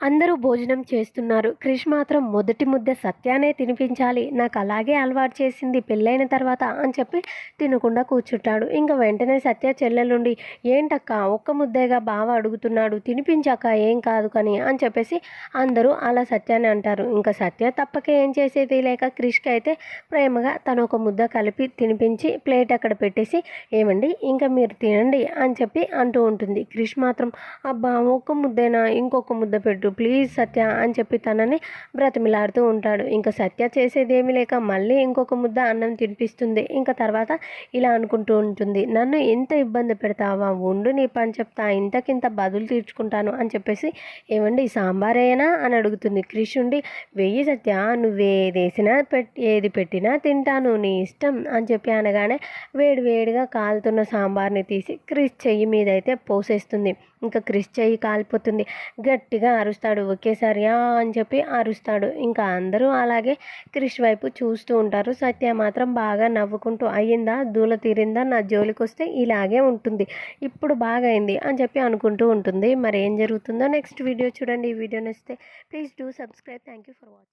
అందరూ భోజనం చేస్తున్నారు. క్రిష్ మాత్రం మొదటి ముద్ద సత్యానే తినిపించాలి. నాకు అలాగే అలవాటు చేసింది పెళ్ళైన తర్వాత అని చెప్పి తినకుండా కూర్చుంటాడు. ఇంకా వెంటనే సత్య చెల్లెలుండి ఏంటక్క ఒక్క ముద్దేగా బావ అడుగుతున్నాడు. తినిపించాక ఏం కాదు కానీ అని చెప్పేసి అందరూ అలా సత్యాన్ని అంటారు. ఇంకా సత్య తప్పక ఏం చేసేది లేక క్రిష్కి అయితే ప్రేమగా తను ఒక ముద్ద కలిపి తినిపించి ప్లేట్ అక్కడ పెట్టేసి ఏమండి ఇంకా మీరు తినండి అని చెప్పి అంటూ ఉంటుంది. క్రిష్ మాత్రం అబ్బా ఒక్క ముద్దేనా? ఇంకొక ముద్ద పెట్టు. పెట్టు ప్లీజ్ సత్య అని చెప్పి తనని బ్రతిమిలాడుతూ ఉంటాడు. ఇంకా సత్య చేసేది ఏమీ లేక మళ్ళీ ఇంకొక ముద్ద అన్నం తినిపిస్తుంది. ఇంకా తర్వాత ఇలా అనుకుంటూ ఉంటుంది. నన్ను ఎంత ఇబ్బంది పెడతావా? ఉండు నీ పని చెప్తా. ఇంతకింత బదులు తీర్చుకుంటాను అని చెప్పేసి ఏమండి సాంబారేనా అని అడుగుతుంది. క్రిష్ ఉండి వెయ్యి సత్య నువ్వేదేసినా పెట్టి ఏది పెట్టినా తింటాను నీ ఇష్టం అని చెప్పి అనగానే వేడి వేడిగా కాలుతున్న సాంబార్ని తీసి క్రిష్ చెయ్యి మీద అయితే పోసేస్తుంది. ఇంకా క్రిష్ చెయ్యి కాలిపోతుంది. గట్టిగా అరుస్తాడు ఒకేసారి అని చెప్పి అరుస్తాడు. ఇంకా అందరూ అలాగే క్రిష్ వైపు చూస్తూ ఉంటారు. సత్య మాత్రం బాగా నవ్వుకుంటూ అయ్యిందా? దూల తీరిందా? నా జోలికి వస్తే ఇలాగే ఉంటుంది. ఇప్పుడు బాగా అయింది అని చెప్పి అనుకుంటూ ఉంటుంది. మరి ఏం జరుగుతుందో నెక్స్ట్ వీడియో చూడండి. ఈ వీడియో నచ్చితే please do subscribe. Thank you for watching.